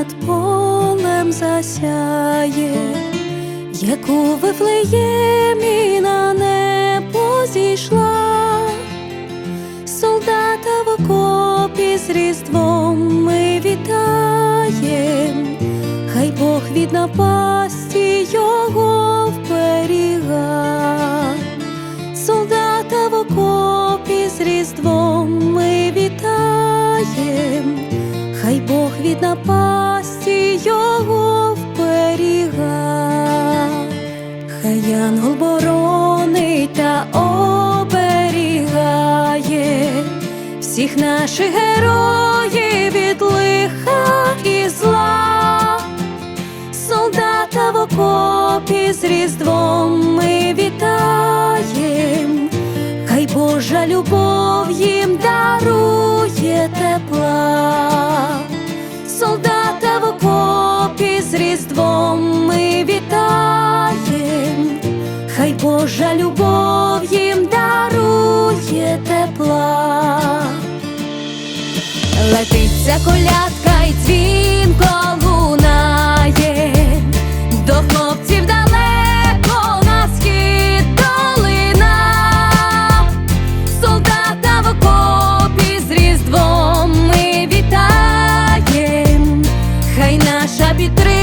над полем засяє, як у Вифлеємі на небо зійшла, солдата в окопі з різдвом ми вітаєм, хай Бог від напасті від напасті його вберіга, хай янгол боронить та оберігає всіх наших героїв від лиха і зла. Солдата в окопі з різдвом ми вітаєм, хай Божа любов їм дарує тепла. Солдата в окопі з різдвом ми вітаєм, хай Божа любов їм дарує тепла. Летиться колядка наша підтримка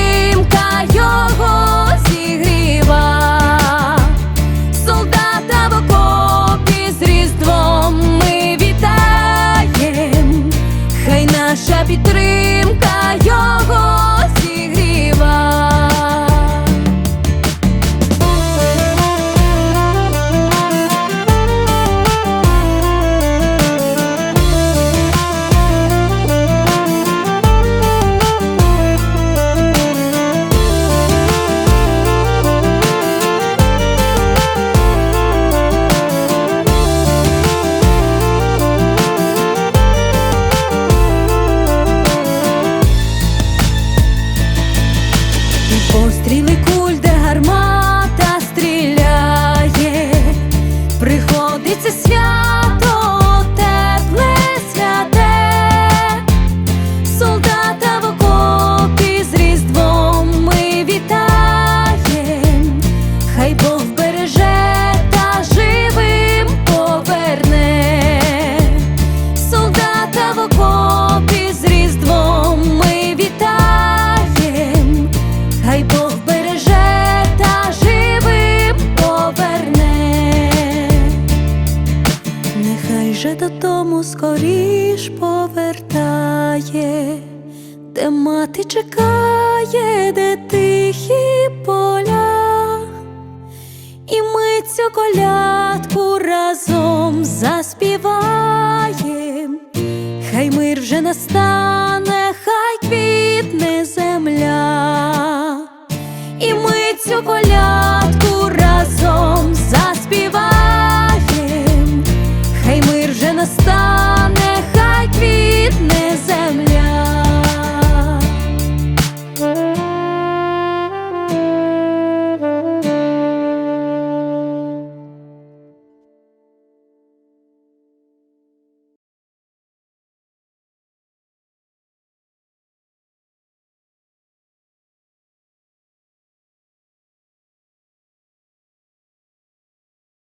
Постріли куль, де гармата стріляє, приходиться свято, же додому скоріш повертає, де мати чекає, де тихі поля. І ми цю колядку